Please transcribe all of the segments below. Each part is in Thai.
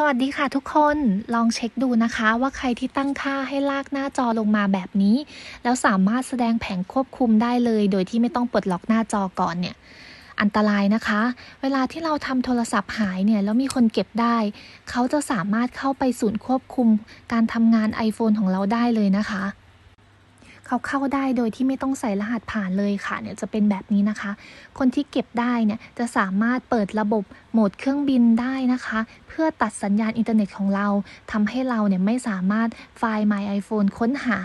สวัสดีค่ะทุกคนลองเช็คดูนะคะว่าใครที่ตั้งค่าให้ลากหน้าจอลงมาแบบนี้ แล้วสามารถแสดงแผงควบคุมได้เลย โดยที่ไม่ต้องปลดล็อกหน้าจอก่อนเนี่ย อันตรายนะคะ เวลาที่เราทำโทรศัพท์หายเนี่ยแล้วมีคนเก็บได้ เขาจะสามารถเข้าไปศูนย์ควบคุม การทำงาน iPhone ของเราได้เลยนะคะ เขาเข้าได้โดยที่ไม่ต้องใส่รหัสผ่านเลยค่ะเนี่ยจะเป็นแบบนี้นะคะ คนที่เก็บได้เนี่ยจะสามารถเปิดระบบโหมดเครื่องบินได้นะคะ เพื่อตัดสัญญาณอินเทอร์เน็ตของเราทำให้เราเนี่ยไม่สามารถไฟล์ My iPhone ค้นหา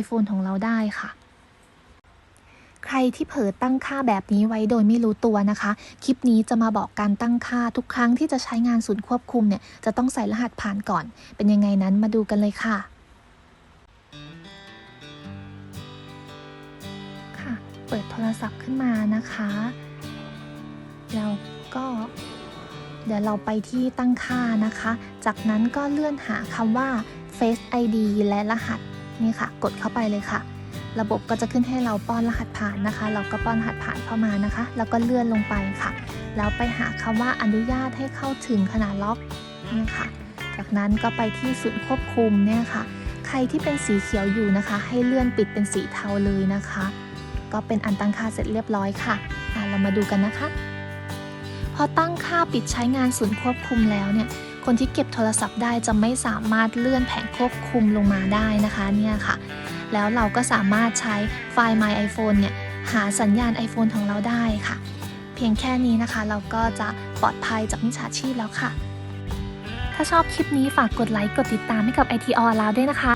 iPhone ของเราได้ค่ะใครที่เผลอตั้งค่าแบบนี้ไว้โดยไม่รู้ตัวนะคะ คลิปนี้จะมาบอกการตั้งค่าทุกครั้งที่จะใช้งานศูนย์ควบคุมเนี่ย จะต้องใส่รหัสผ่านก่อน เป็นยังไงนั้นมาดูกันเลยค่ะ ปิดโทรศัพท์ขึ้นมานะคะ แล้วก็ เดี๋ยวเราไปที่ตั้งค่านะคะ จากนั้นก็เลื่อนหาคำว่า Face ID และรหัสนี่ค่ะ กดเข้าไปเลยค่ะ ระบบก็จะขึ้นให้เราป้อนรหัสผ่านนะคะ เราก็ป้อนรหัสผ่านเข้ามานะคะ แล้วก็เลื่อนลงไปค่ะ แล้วไปหาคำว่าอนุญาตให้เข้าถึงขนาดล็อกนี่ค่ะ จากนั้นก็ไปที่ศูนย์ควบคุมเนี่ยค่ะ ใครที่เป็นสีเขียวอยู่นะคะ ให้เลื่อนปิดเป็นสีเทาเลยนะคะ ก็เป็นอันตั้งค่าเสร็จเรียบร้อยค่ะอะเรามาดูกันนะคะ พอตั้งค่าปิดใช้งานศูนย์ควบคุมแล้วเนี่ยคนที่เก็บโทรศัพท์ได้จะไม่สามารถเลื่อนแผงควบคุมลงมาได้นะคะเนี่ยค่ะ แล้วเราก็สามารถใช้ไฟล์ My iPhone เนี่ยหาสัญญาณ iPhone ของเราได้ค่ะ เพียงแค่นี้นะคะ เราก็จะปลอดภัยจากมิจฉาชีพแล้วค่ะ ถ้าชอบคลิปนี้ฝากกดไลค์กดติดตามให้กับ IT All Around ด้วยนะคะ